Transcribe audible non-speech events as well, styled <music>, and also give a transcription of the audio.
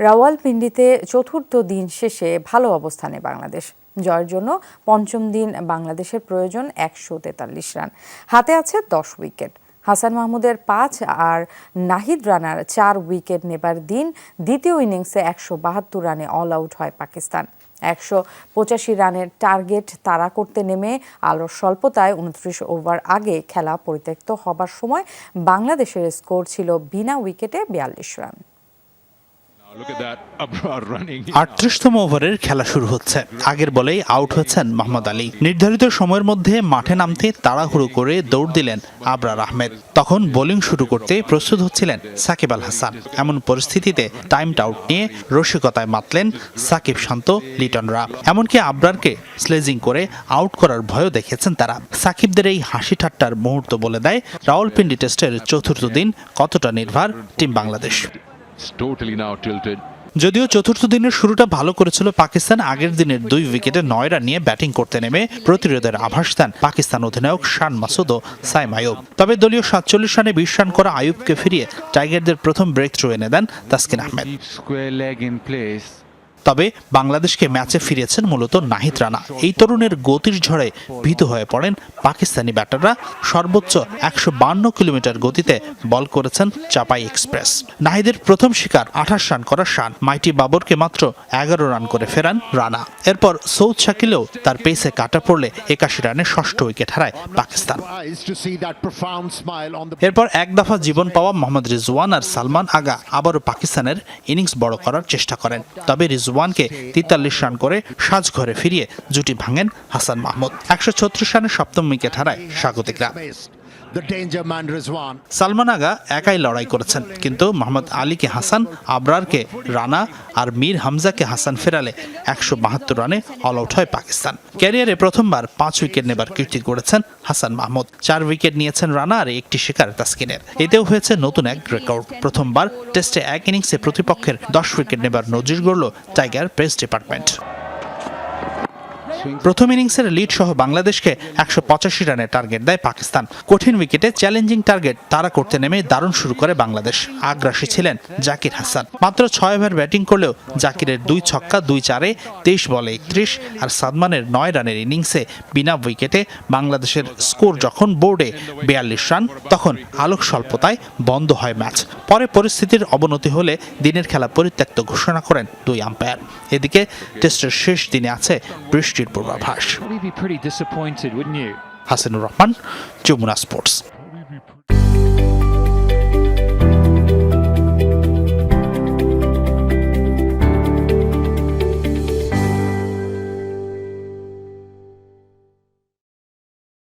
রাওয়ালপিন্ডিতে চতুর্থ দিন শেষে ভালো অবস্থানে বাংলাদেশ। জয়ের জন্য পঞ্চম দিন বাংলাদেশের প্রয়োজন একশো তেতাল্লিশ রান। হাতে আছে দশ উইকেট। হাসান মাহমুদের পাঁচ আর নাহিদ রানার চার উইকেট নেবার দিন দ্বিতীয় ইনিংসে একশো বাহাত্তর রানে অল আউট হয় পাকিস্তান। একশো পঁচাশি রানের টার্গেট তাড়া করতে নেমে আলোর স্বল্পতায় উনত্রিশ ওভার আগে খেলা পরিত্যক্ত হবার সময় বাংলাদেশের স্কোর ছিল বিনা উইকেটে বিয়াল্লিশ রান। <laughs> আটত্রিশতম ওভারের খেলা শুরু হচ্ছে। আগের বলেই আউট হয়েছেন মোহাম্মদ আলী। নির্ধারিত সময়ের মধ্যে মাঠে নামতে তাড়াহুড়ো করে দৌড় দিলেন আবরার আহমেদ। তখন বোলিং শুরু করতে প্রস্তুত হচ্ছিলেন সাকিব আল হাসান। এমন পরিস্থিতিতে টাইম আউট নিয়ে রসিকতায় মাতলেন সাকিব শান্ত লিটনরা এমনকি আবরারকে স্লেজিং করে আউট করার ভয়ও দেখেছেন তারা। সাকিবদের এই হাসি ঠাট্টার মুহূর্ত বলে দেয় রাওয়ালপিন্ডি টেস্টের চতুর্থ দিন কতটা নির্ভর টিম বাংলাদেশ। যদিও চতুর্থ দিনের শুরুটা ভালো করেছিল পাকিস্তান আগের দিনের দুই উইকেটে নয় রান নিয়ে ব্যাটিং করতে নেমে প্রতিরোধের আভাস দেন পাকিস্তান অধিনায়ক শান মাসুদ ও সাইম আয়ুব তবে দলীয় সাতচল্লিশ রানে বিশ রান করা আয়ুবকে ফিরিয়ে টাইগারদের প্রথম ব্রেক থ্রু এনে দেন তাসকিন আহমেদ। তবে বাংলাদেশকে ম্যাচে ফিরেছেন মূলত নাহিদ রানা। এই তরুণের গতির ঝড়ে ভীত হয়ে পড়েন পাকিস্তানি ব্যাটাররা। সর্বোচ্চ একশো কিলোমিটার গতিতে বল করেছেন চাপাই এক্সপ্রেস। নাহিদের প্রথম শিকার আঠাশ রান করা শান। মাইটি বাবরকে মাত্র এগারো রান করে ফেরান রানা। এরপর সৌদ শাকিলেও তার পেসে কাটা পড়লে একাশি রানে ষষ্ঠ উইকেট হারায় পাকিস্তান। এরপর এক দফা জীবন পাওয়া মোহাম্মদ রিজওয়ান আর সালমান আগা আবারও পাকিস্তানের ইনিংস বড় করার চেষ্টা করেন। তবে রিজওয়ানকে তেতাল্লিশ রান করে সাজঘরে ফিরিয়ে জুটি ভাঙেন হাসান মাহমুদ। একশো ছত্রিশ রানে সপ্তম উইকেট হারায় স্বাগতিকরা। Danger man Rizwan. Salman Agha একাই লড়াই করেছেন, কিন্তু মোহাম্মদ আলীকে হাসান, আবরারকে রানা আর মীর হামজাকে হাসান ফেরালে একশো বাহাত্তর রানে অল আউট হয় পাকিস্তান। ক্যারিয়ারে প্রথমবার পাঁচ উইকেট নেবার কীর্তি করেছেন হাসান মাহমুদ। চার উইকেট নিয়েছেন রানা আর একটি শিকার তাসকিনের। এতেও হয়েছে নতুন এক রেকর্ড প্রথমবার টেস্টে এক ইনিংসে প্রতিপক্ষের দশ উইকেট নেবার নজির গড়ল টাইগার প্রেস ডিপার্টমেন্ট প্রথম ইনিংসের লিড সহ বাংলাদেশকে একশো পঁচাশি রানের টার্গেট দেয় পাকিস্তান। কঠিন উইকেটে চ্যালেঞ্জিং টার্গেট তারা করতে নেমে দারুণ শুরু করে বাংলাদেশ। আগ্রাসী ছিলেন জাকির হাসান। মাত্র ছয় ওভার ব্যাটিং করলেও জাকিরের দুই ছক্কা, দুই চারে তেইশ বলে একত্রিশ আর সাদমানের নয় রানের ইনিংসে বিনা উইকেটে বাংলাদেশের স্কোর যখন বোর্ডে বিয়াল্লিশ রান, তখন আলোক স্বল্পতায় বন্ধ হয় ম্যাচ পরে পরিস্থিতির অবনতি হলে দিনের খেলা পরিত্যক্ত ঘোষণা করেন দুই আম্পায়ার এদিকে টেস্টের শেষ দিনে আছে বৃষ্টির পূর্বাভাস Probably be pretty disappointed, wouldn't you? Hasinur Rahman Jamuna sports